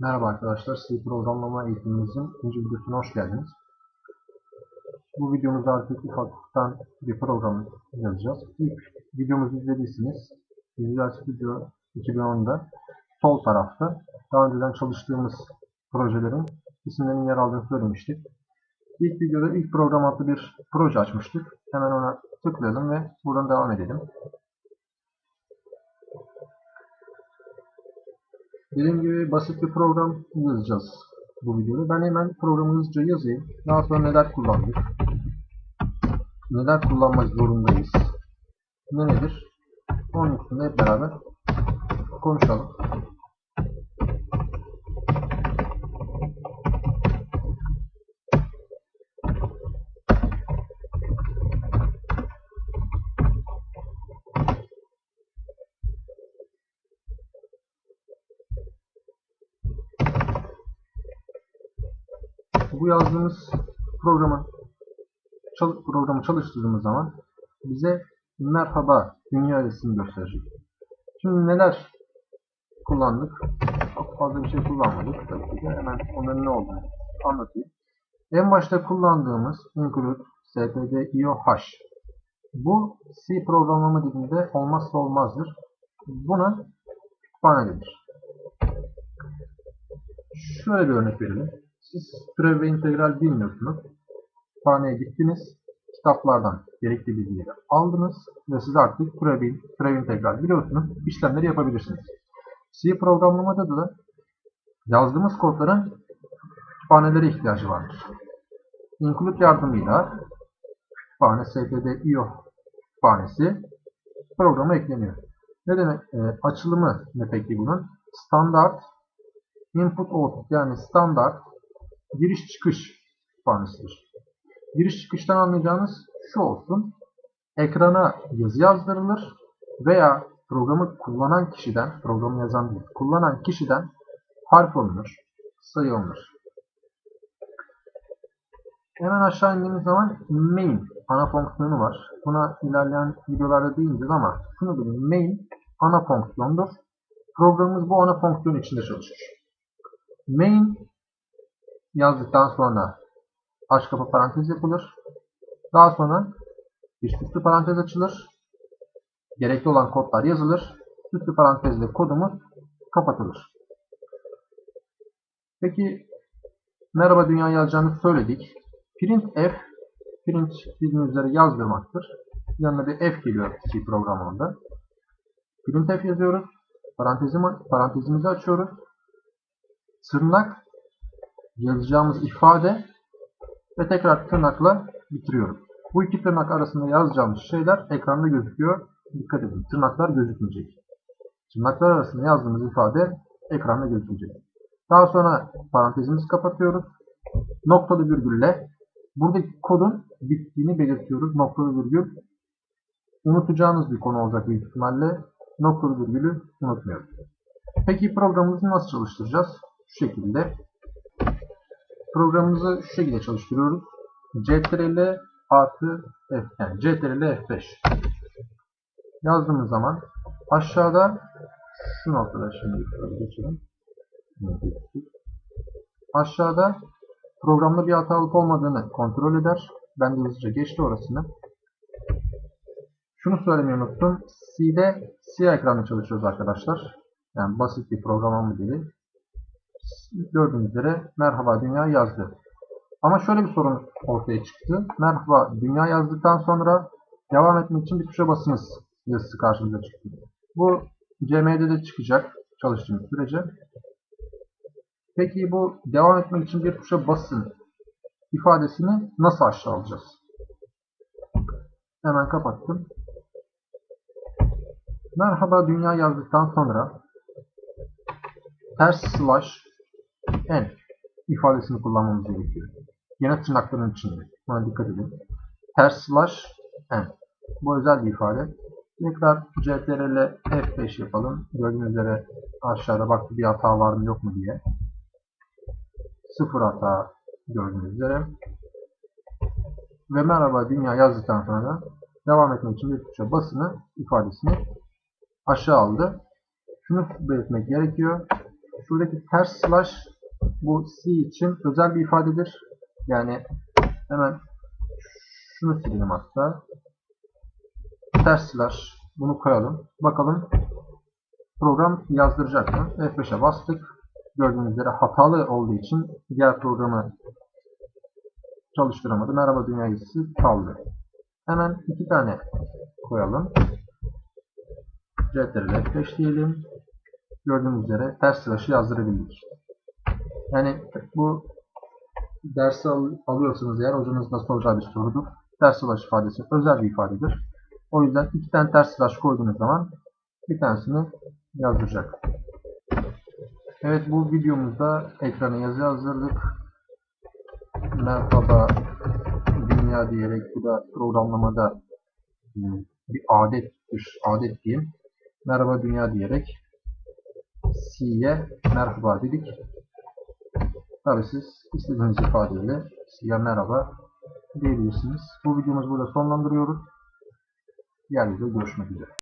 Merhaba arkadaşlar, C programlama eğitimimizin ikinci videosuna hoş geldiniz. Bu videomuzda artık ufaktan bir program yazacağız. İlk videomuzu izlediyseniz Visual Studio 2010'da sol tarafta daha önceden çalıştığımız projelerin isimlerinin yer aldığını söylemiştik. İlk videoda ilk program adlı bir proje açmıştık. Hemen ona tıklayalım ve buradan devam edelim. Dediğim gibi basit bir program yazacağız bu videoda. Ben hemen programı hızlıca yazayım. Daha sonra neler kullandık? Neler kullanmak zorundayız? Ne nedir? Onun üstünde hep beraber konuşalım. Bu yazdığımız programı programı çalıştırdığımız zaman bize merhaba dünya resmini gösterecek. Şimdi neler kullandık? Çok fazla bir şey kullanmadık. Tabii ki de hemen onların ne olduğunu anlatayım. En başta kullandığımız include std.io.h bu C programlama dilinde olmazsa olmazdır. Buna kütüphane denir. Şöyle bir örnek verelim. Siz türev ve integral bilmiyorsunuz. Kütüphaneye gittiniz. Kitaplardan gerekli bilgileri aldınız ve siz artık türev, türev integral biliyorsunuz. işlemleri yapabilirsiniz. C programlamada da yazdığımız kodların kütüphanelere ihtiyacı vardır. Include yardımıyla kütüphane std.io kütüphanesi programa ekleniyor. Ne demek? E, açılımı ne peki bunun? Standart input output yani standart giriş çıkış kütüphanesidir. Giriş çıkıştan anlayacağınız şu olsun. Ekrana yazı yazdırılır veya programı kullanan kişiden, programı yazan değil, kullanan kişiden harf alınır, sayı alınır. Hemen aşağı indiğimiz zaman main ana fonksiyonu var. Buna ilerleyen videolarda değineceğiz ama şunu bilin main ana fonksiyondur. Programımız bu ana fonksiyon içinde çalışır. Main yazdıktan sonra aç kapı parantez yapılır. Daha sonra bir süslü parantez açılır. Gerekli olan kodlar yazılır. Süslü parantezle kodumuz kapatılır. Peki merhaba dünya yazacağını söyledik. Printf print bildiğiniz üzere yazdırmaktır. Yanına bir f geliyor C programında. Printf yazıyoruz. Parantezimi, parantezimizi açıyoruz. Tırnak yazacağımız ifade ve tekrar tırnakla bitiriyorum. Bu iki tırnak arasında yazacağımız şeyler ekranda gözüküyor. Dikkat edin. Tırnaklar gözükmeyecek. Tırnaklar arasında yazdığımız ifade ekranda gözükecek. Daha sonra parantezimizi kapatıyoruz. Noktalı virgülle buradaki kodun bittiğini belirtiyoruz. Noktalı virgül unutacağınız bir konu olacak büyük ihtimalle. Noktalı virgülü unutmuyoruz. Peki programımızı nasıl çalıştıracağız? Şu şekilde. Programımızı şu şekilde çalıştırıyoruz. Ctrl artı F yani Ctrl F5 yazdığımız zaman aşağıda şu noktada şimdi geçelim. Aşağıda programda bir hata olup olmadığını kontrol eder. Ben de hızlıca geçti orasını. Şunu söylemeyi unuttum. C'de siyah ekranla çalışıyoruz arkadaşlar. Yani basit bir programlama dili. Gördüğünüz üzere merhaba dünya yazdı. Ama şöyle bir sorun ortaya çıktı. Merhaba dünya yazdıktan sonra devam etmek için bir tuşa basınız yazısı karşımıza çıktı. Bu CM'de de çıkacak çalıştığımız sürece. Peki bu devam etmek için bir tuşa basın ifadesini nasıl aşağı alacağız? Hemen kapattım. Merhaba dünya yazdıktan sonra ters slash n ifadesini kullanmamız gerekiyor. Yine tırnakların içinde. Buna dikkat edin. Ters slash n. Bu özel bir ifade. Tekrar ctrl f5 yapalım. Gördüğünüz üzere aşağıda baktı bir hata var mı yok mu diye. Sıfır hata gördüğünüz üzere. Ve merhaba dünya yazdıktan sonra devam etmek için bir tuşa basını ifadesini aşağı aldı. Şunu belirtmek gerekiyor. Şuradaki ters slash bu C için özel bir ifadedir. Yani hemen şunu silelim hatta. Ters slash bunu koyalım. Bakalım program yazdıracak mı? F5'e bastık. Gördüğünüz üzere hatalı olduğu için diğer programı çalıştıramadı. Merhaba dünya yazısı kaldı. Hemen iki tane koyalım. Ctrl F5 diyelim. Gördüğünüz üzere ters slash'ı yazdırabildik. Yani bu dersi al, alıyorsanız eğer hocanız da soracağı bir sorudur. Ters slash ifadesi özel bir ifadedir. O yüzden iki tane ters slash koyduğunuz zaman bir tanesini yazdıracak. Evet bu videomuzda ekrana yazı yazdırdık. Merhaba dünya diyerek bu da programlamada hmm, bir adettir. Adet diyeyim. Merhaba dünya diyerek C'ye merhaba dedik. Tabi siz istediğiniz ifadeyle C'ye merhaba diyebilirsiniz. Bu videomuzu burada sonlandırıyoruz. Diğer görüşmek üzere.